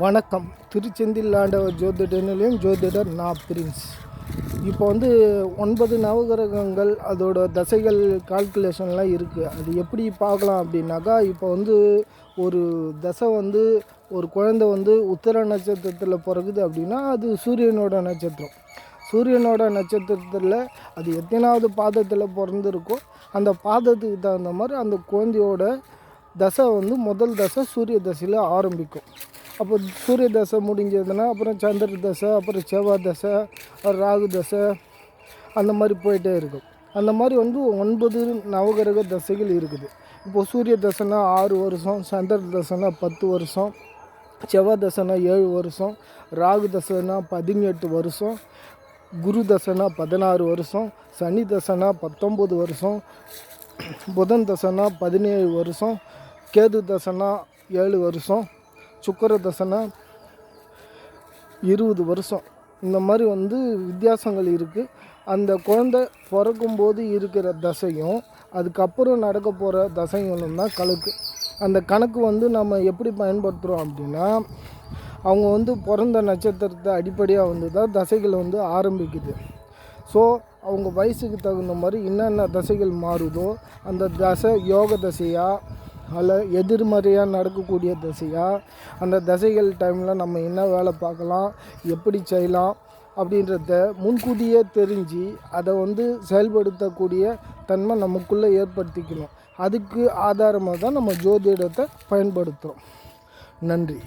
வணக்கம். திருச்செந்தில் ஆண்டவர் ஜோதிட நிலையம் ஜோதிடர் நா பிரின்ஸ். இப்போ வந்து ஒன்பது நவகிரகங்கள் அதோட தசைகள் கால்குலேஷன்லாம் இருக்குது அது எப்படி பார்க்கலாம் அப்படின்னாக்கா இப்போ வந்து ஒரு தசை வந்து ஒரு குழந்தை வந்து உத்தர நட்சத்திரத்தில் பிறகுது அப்படின்னா அது சூரியனோட நட்சத்திரம். சூரியனோட நட்சத்திரத்தில் அது எத்தனாவது பாதத்தில் பிறந்திருக்கோ அந்த பாதத்துக்கு தகுந்த மாதிரி அந்த குழந்தையோட தசை வந்து முதல் தசை சூரிய தசையில் ஆரம்பிக்கும். அப்போ சூரிய தசை முடிஞ்சதுன்னா அப்புறம் சந்திர தசை அப்புறம் செவ்வாய் தசை ராகு தசை அந்த மாதிரி போயிட்டே இருக்கும். அந்த மாதிரி வந்து ஒன்பது நவகிரக தசைகள் இருக்குது. இப்போ சூரிய தசைனா ஆறு வருஷம் சந்திர தசைனா பத்து வருஷம் செவ்வாய் தசைனா ஏழு வருஷம் ராகு தசைனா பதினெட்டு வருஷம் குரு தசைனா பதினாறு வருஷம் சனி தசைனா பத்தொம்பது வருஷம் புதன் தசைனா பதினேழு வருஷம் கேது தசைனா ஏழு வருஷம் சுக்கர தசைனா இருபது வருஷம். இந்த மாதிரி வந்து வித்தியாசங்கள் இருக்குது அந்த குழந்தை பிறக்கும்போது இருக்கிற தசையும் அதுக்கப்புறம் நடக்க போகிற தசைகளும் தான் கணக்கு. அந்த கணக்கு வந்து நம்ம எப்படி பயன்படுத்துகிறோம் அப்படின்னா அவங்க வந்து பிறந்த நட்சத்திரத்தை அடிப்படையாக வந்து தான் தசைகள் வந்து ஆரம்பிக்குது. ஸோ அவங்க வயசுக்கு தகுந்த மாதிரி என்னென்ன தசைகள் மாறுதோ அந்த தசை யோக தசையாக அல்ல எதிர்மறையாக நடக்கக்கூடிய திசையாக அந்த தசைகள் டைமில் நம்ம என்ன வேலை பார்க்கலாம்? எப்படி செய்யலாம்? அப்படின்றத முன்கூட்டியே தெரிஞ்சு அதை வந்து செயல்படுத்தக்கூடிய தன்மை நமக்குள்ளே ஏற்படுத்திக்கணும். அதுக்கு ஆதாரமாக தான் நம்ம ஜோதிடத்தை பயன்படுத்துகிறோம் நன்றி.